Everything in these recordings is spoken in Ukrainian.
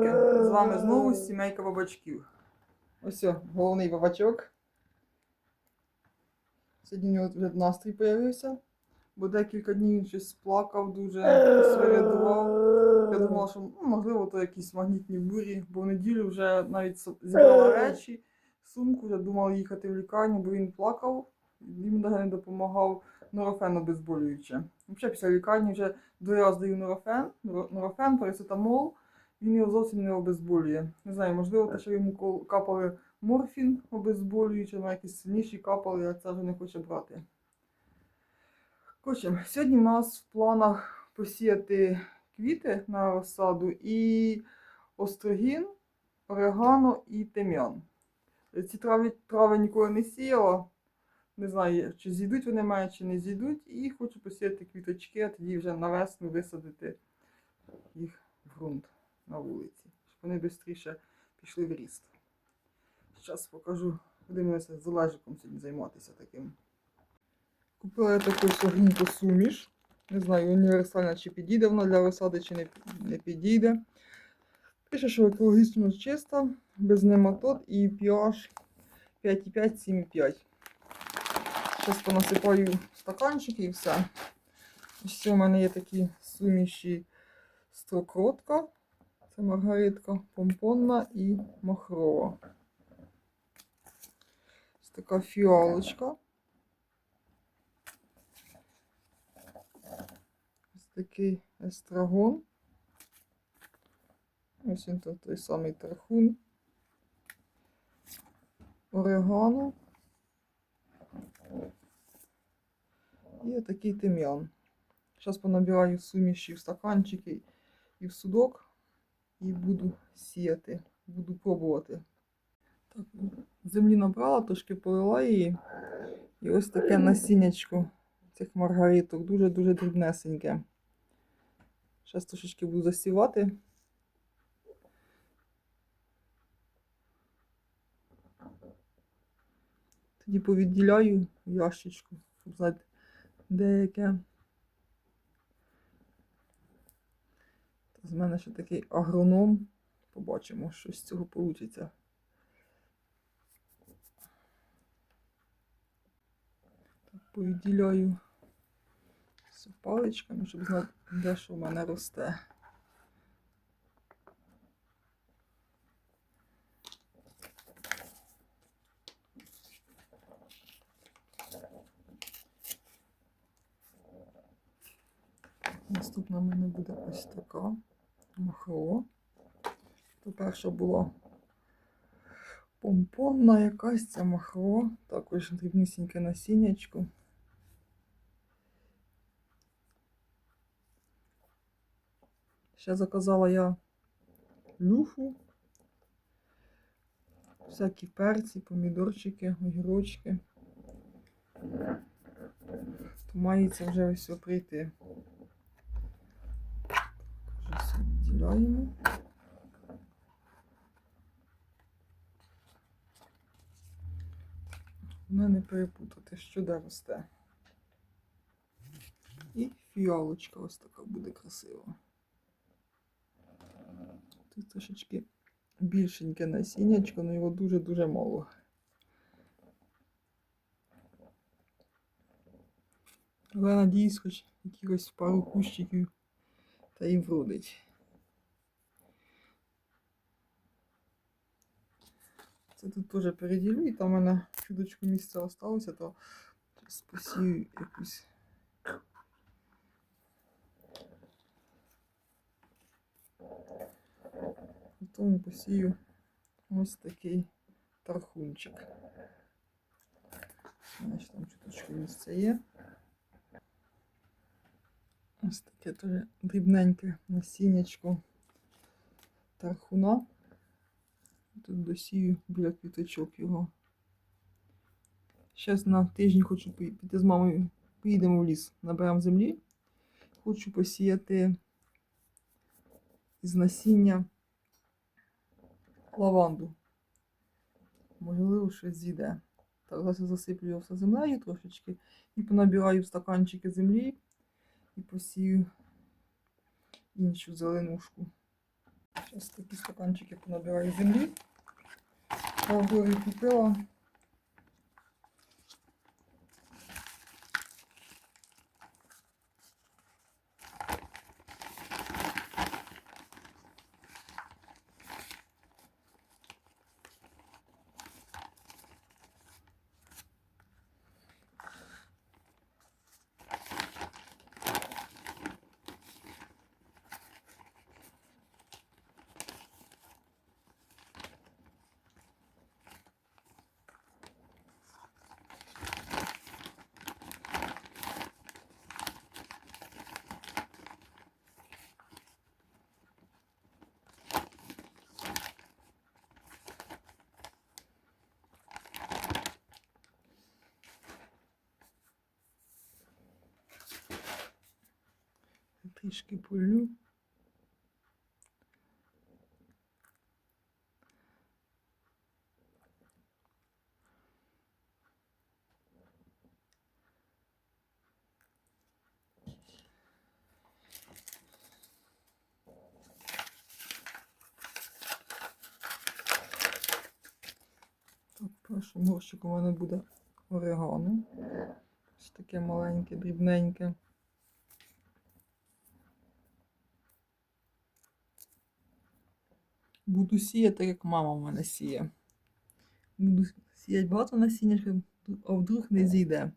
привітики! З вами знову сімейка бабачків. Ось головний бабачок. Сьогодні у нього вже настрій появився, бо декілька днів він щось плакав, дуже свирядував. Я думала, що ну, можливо то якісь магнітні бурі, бо в неділю вже навіть зібрала речі, сумку, вже думала їхати в лікарню, бо він плакав, він навіть не допомагав норофен обезболююче. Взагалі після лікарні вже два рази даю норофен, норо- норофен, парацетамол, він його зовсім не обезболює. Не знаю, можливо, те, що йому капали морфін обезболюючий, на якісь сильніші капали, а це вже не хоче брати. Коротше, сьогодні в нас в планах посіяти квіти на розсаду і острогін, орегано і тим'ян. Ці трави, трави ніколи не сіяла. Не знаю, чи зійдуть вони мене, чи не зійдуть. І хочу посіяти квіточки, а тоді вже на весну висадити їх в ґрунт на вулиці, щоб вони швидше пішли в ріст. Зараз покажу, подивимося з Олежиком сьогодні займатися таким. Купила я таку согніту суміш. Не знаю, універсальна чи підійде вона для розсади, чи не, не підійде. Пише, що екологічно чиста, без нематод і pH 5,5-7,5. Зараз понасипаю в стаканчики і все. Ще в мене є такі суміші строкротка. Маргаритка помпонна і махрова. Ось така фіалочка. Ось такий естрагон. Ось він тут той самий тархун. Орегано. І отакий тим'ян. Зараз понабираю суміші в стаканчики і в судок. І буду сіяти. Буду пробувати. Так, землі набрала, трошки полила її. І ось таке насіннячко цих маргариток. Дуже-дуже дрібнесеньке. Зараз трошечки буду засівати. Тоді повідділяю ящичку, щоб знати, де яке. З мене ще такий агроном. Побачимо, що з цього вийде. Повіділяю все паличками, щоб знати, де що в мене росте. Наступна в мене буде ось така махро. То перша була помпонна якась ця махро, також дрібнісіньке насіннячко. Ще заказала я люфу, всякі перці, помідорчики, огірочки. То мається вже ось прийти. Вже все відділяємо. Мене не перепутати, що де росте. І фіалочка ось така буде красива. Тут трошечки більшеньке насіннячко, але його дуже-дуже мало. Але надіюсь, хоч якихось пару кущиків та їм вродить. Це тут теж переділю, і там у мене чудочку місця залишилося, то зараз посію якусь. Потім посію ось такий тархунчик. Значить, там чуточку місця є. Ось таке теж дрібненьке насіннячко тархуна. Тут досію біля квіточок його. Зараз на тижні хочу піти з мамою, поїдемо в ліс, наберемо землі. Хочу посіяти з насіння лаванду. Можливо, щось зійде. Так, зараз засиплю його все землею трошечки і понабираю стаканчики землі і посію іншу зеленушку. Зараз такі стаканчики понабираю землі. Правдорі купила. Трішки полю. Першим горщиком у мене буде орегано. Ось таке маленьке, дрібненьке. Буду сіяти, як мама в мене сіє. Буду сіяти багато насіння, а вдруг не зійде.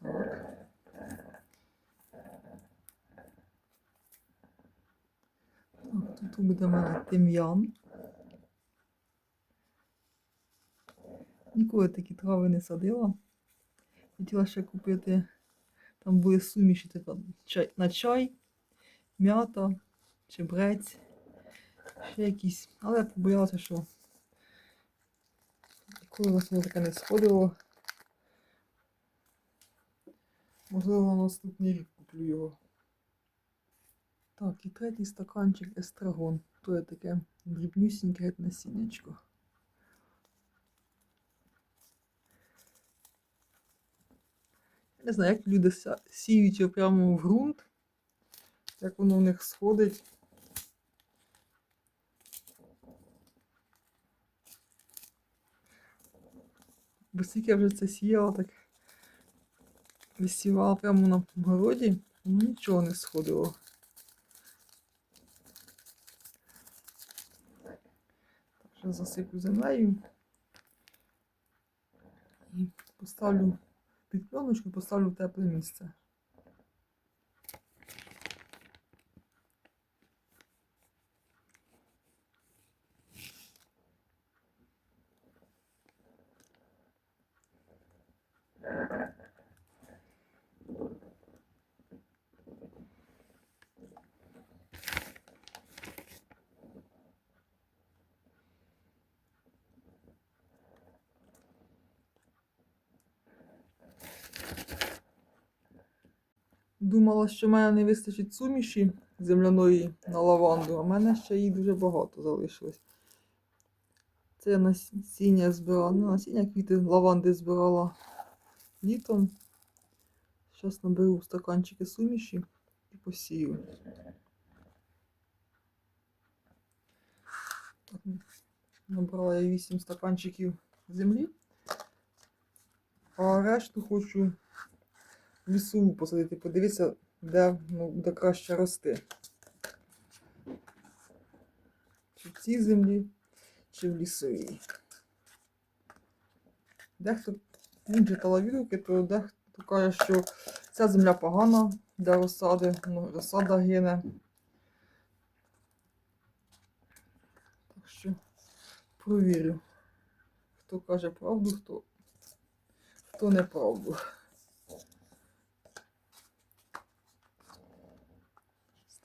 Так. Так, тут буде в мене тим'ян. Ніколи такі трави не садила. Хотіла ще купити там були суміші така, чай, на чай, м'ята, чебрець, ще якісь. Але я побоялася, що коли у нас воно таке не сходило. Можливо, на наступний рік куплю його. Так, і третій стаканчик естрагон. То є таке дрібнюсіньке насіннячко. Не знаю, як люди сіють його прямо в ґрунт, як воно в них сходить. Бо скільки я вже це сіяла, так висівала прямо на городі, ну нічого не сходило. Так, вже засиплю землею і поставлю під пленочку поставлю в тепле місце. Думала, що в мене не вистачить суміші земляної на лаванду, а в мене ще її дуже багато залишилось. Це я насіння збирала, ну, насіння квіти лаванди збирала літом. Зараз наберу стаканчики суміші і посію. Набрала я 8 стаканчиків землі, а решту хочу лісову посадити, подивитися, де ну, буде краще рости. Чи в цій землі, чи в лісовій. Дехто він читала то дехто каже, що ця земля погана для розсади, ну, розсада гине. Так що провірю, хто каже правду, хто, хто неправду.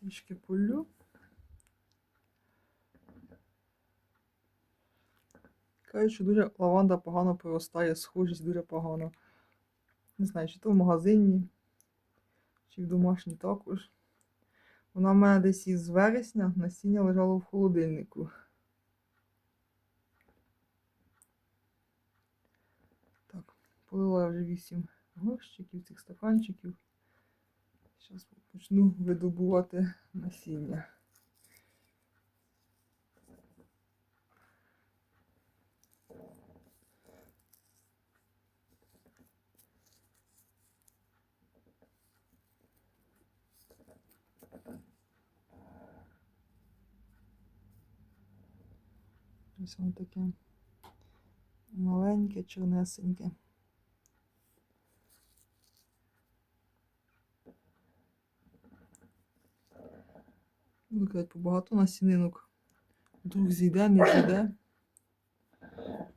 Трішки полю. Кажуть, що дуже лаванда погано проростає, схожість дуже погано. Не знаю, чи то в магазині, чи в домашній також. Вона в мене десь із вересня насіння лежало в холодильнику. Так, полила вже 8 горщиків, цих стаканчиків. Зараз почну видобувати насіння. Ось воно таке маленьке, чорнесеньке. Буду казати, побагато насінинок. Вдруг зійде, не зійде.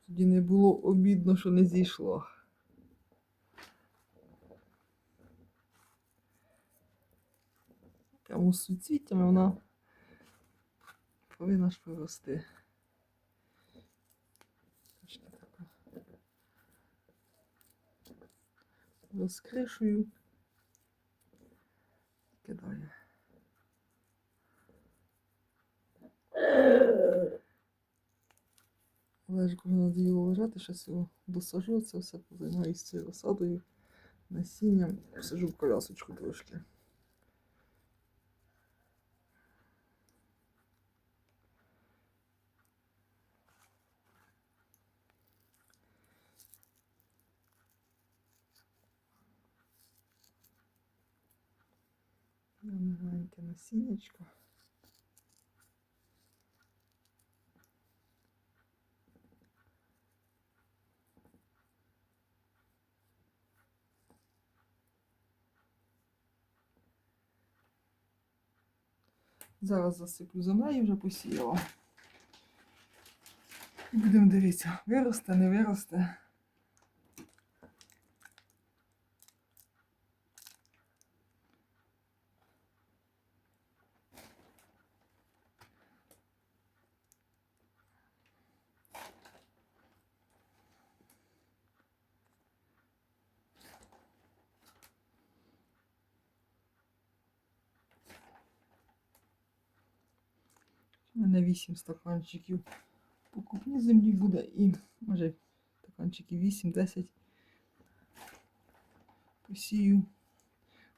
Тоді не було обідно, що не зійшло. Прямо з суцвіттями вона повинна ж така. Розкришую. Кидаю. Олежку вже надоїло лежати, щас його досажу, це все позаймаюся цією розсадою, насінням, посажу в колясочку трошки. Маленьке насіннячко. Зараз засиплю землею, вже посіяла. Будемо дивитися, виросте, не виросте. Мене 8 стаканчиків покупні землі буде і може стаканчиків 8-10 посію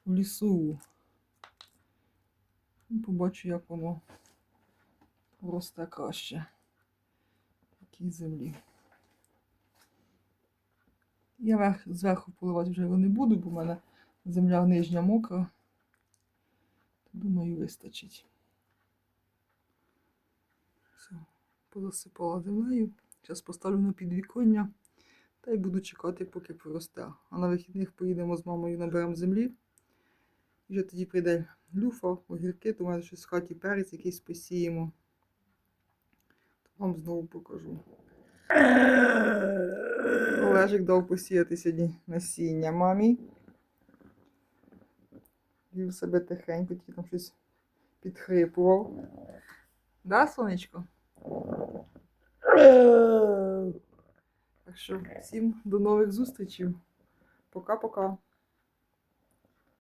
в лісу. І побачу, як воно росте краще. в Такій землі. Я верх, зверху поливати вже його не буду, бо в мене земля нижня мокра. Думаю, вистачить. Все, позасипала землею. Зараз поставлю на підвіконня та й буду чекати, поки проросте. А на вихідних поїдемо з мамою наберемо землі. Вже тоді прийде люфа, огірки, то в мене щось в хаті перець якийсь посіємо. То вам знову покажу. Олежик дав посіяти сьогодні насіння мамі. Вів себе тихенько, тільки там щось підхрипував. Да, сонечко? Так що всім до нових зустрічей. Пока-пока.